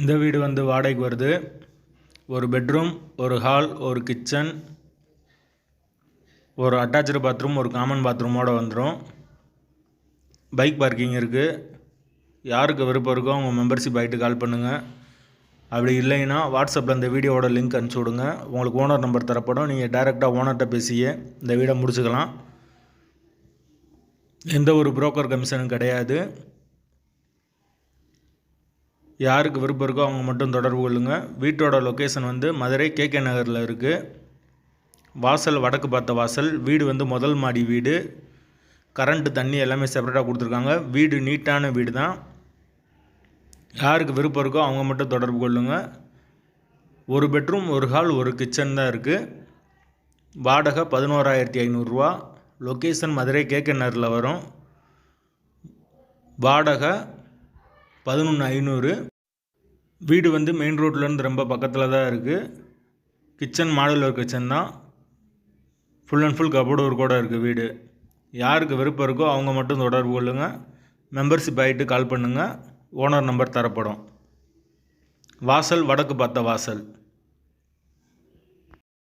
இந்த வீடு வந்து வாடகைக்கு வருது. ஒரு பெட்ரூம் ஒரு ஹால் ஒரு கிச்சன் ஒரு அட்டாச்சு பாத்ரூம் ஒரு காமன் பாத்ரூமோடு வந்துடும் பைக் பார்க்கிங் இருக்குது யாருக்கு விருப்பம் இருக்கோ அவங்க மெம்பர்ஷிப் ஆகிட்டு கால் பண்ணுங்கள் அப்படி இல்லைன்னா வாட்ஸ்அப்பில் இந்த வீடியோவோட லிங்க் அனுப்பிச்சி விடுங்க. உங்களுக்கு ஓனர் நம்பர் தரப்படும். நீங்கள் டைரெக்டாக ஓனர்கிட்ட பேசியே இந்த வீடை முடிச்சுக்கலாம். எந்த ஒரு புரோக்கர் கமிஷனும் கிடையாது. யாருக்கு விருப்பம் இருக்கோ அவங்க மட்டும் தொடர்பு கொள்ளுங்கள் வீட்டோட லொக்கேஷன் வந்து மதுரை கேகே நகரில் இருக்குது வாசல் வடக்கு பார்த்த வாசல். வீடு வந்து முதல் மாடி வீடு. கரண்ட்டு தண்ணி எல்லாமே செப்பரேட்டாக கொடுத்துருக்காங்க. வீடு நீட்டான வீடு தான் யாருக்கு விருப்பம் இருக்கோ அவங்க மட்டும் தொடர்பு கொள்ளுங்கள் ஒரு பெட்ரூம் ஒரு ஹால் ஒரு கிச்சன் தான் இருக்குது வாடகை பதினோராயிரத்தி ஐநூறுரூவா லொக்கேஷன் மதுரை கேக்கநரில் வரும். வாடகை பதினொன்று ஐநூறு. வீடு வந்து மெயின் ரோட்லேருந்து ரொம்ப பக்கத்தில் தான் இருக்குது கிச்சன் மாடுலர் கிச்சன் தான். ஃபுல் அண்ட் ஃபுல் கபோர்டு ஒரு கூட இருக்குது வீடு. யாருக்கு விருப்பம் இருக்கோ அவங்க மட்டும் தொடர்பு கொள்ளுங்கள் மெம்பர்ஷிப் ஆகிட்டு கால் பண்ணுங்கள் ஓனர் நம்பர் தரப்படும். வாசல் வடக்கு பார்த்த வாசல்.